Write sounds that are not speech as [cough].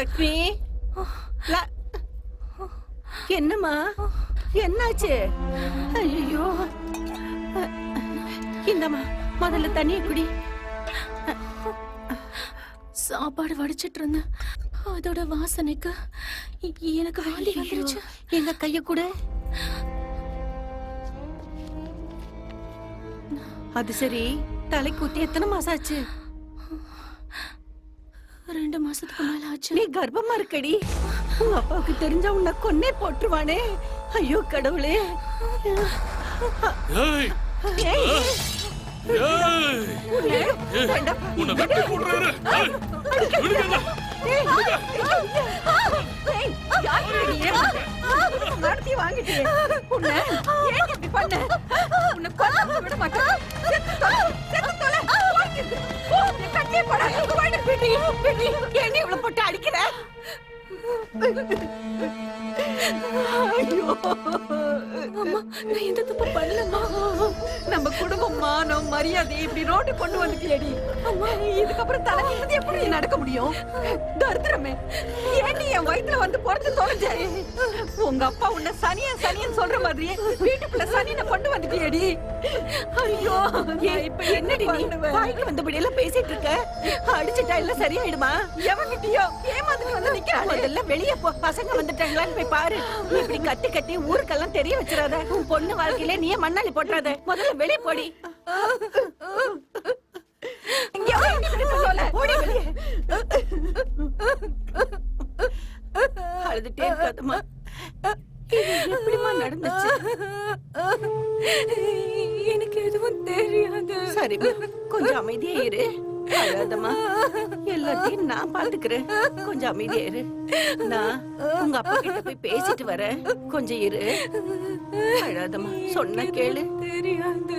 Lakshmi La என்னம்மா? என்னாச்சு? ஐயோ இந்தம்மா முதல்ல தண்ணியை குடி. சாப்பாடு வடிச்சிட்டு இருந்தேன். அதோட வாசனைக்கு எனக்கு வாந்தி வந்துருச்சு. எங்க கைய கூட. அது சரி. தலை குத்தி எத்தனை மாசம் ஆச்சு? ரெண்டு மாசத்துக்கு மேல ஆச்சு. நீ கர்ப்பமா இருக்கடி. [laughs] அப்பாவுக்கு தெரிஞ்சா உன்னை கொன்னே போட்டுருவானே ஐயோ கடவுளே? நடத்தி வாங்கிட்டியே. உன்னை ஏன் இப்படி பண்ண? உன்னை கொல்லாம விட மாட்டேன். செத்து தொலை, செத்து தொலை. வாங்கிட்டு. போ, என் கண்ணிலே படாத. போயிடு, விடி, விடி. ஏன் நீ இவ்வளவு போட்டு அடிக்கிற? ஐயோ. அம்மா நான் எந்த தப்பு பண்ணலம்மா. நம்ம குடும்பம் மானம் மரியாதை இப்படி ரோட்டு கொண்டு வந்துட்டியடி. இதுக்கப்புறம் தலை நிமிர்ந்து எப்படி நடக்க முடியும்? தரித்திரமே நீ என் வயித்துல வந்து பிறந்து தொலைஞ்ச? உங்க அப்பா உன்னை சனியன் சனியன் சொல்ற மாதிரியே வீட்டுக்குள்ள சனியனை கொண்டு வந்துட்டியடி. ஐயோ இப்ப என்னடி நீ? வாய்க்கு வந்தபடி எல்லாம் பேசிட்டு இருக்க? அடிச்சிட்டா எல்லாம் சரியாயிடுமா? எவங்கிட்டயோ ஏமாந்துட்டு வந்து நிக்கிறாள். முதல்ல வெளிய போ. பசங்க வந்துட்டாங்களான்னு போய் பாரு. நீ இப்படி கத்தி கத்தி ஊருக்கெல்லாம் தெரிய வச்சிடாத. உன் பொண்ணு வாழ்க்கையில நீயே மண்ணாளி போட்டுறாத. முதல்ல வெளிய போடி. அழுதுட்டே இருக்காதம்மா நடந்துச்சு? எனக்கு எதுவும் தெரியாது. சரி கொஞ்சம் அமைதியா இரு. அழாதம்மா. எல்லாத்தையும் நான் பாத்துக்கிறேன் கொஞ்சம் அமைதியா இரு. நான் உங்க அப்பா கிட்ட போய் பேசிட்டு வரேன். கொஞ்சம் இரு. அழாதம்மா சொன்ன கேளு. தெரியாது.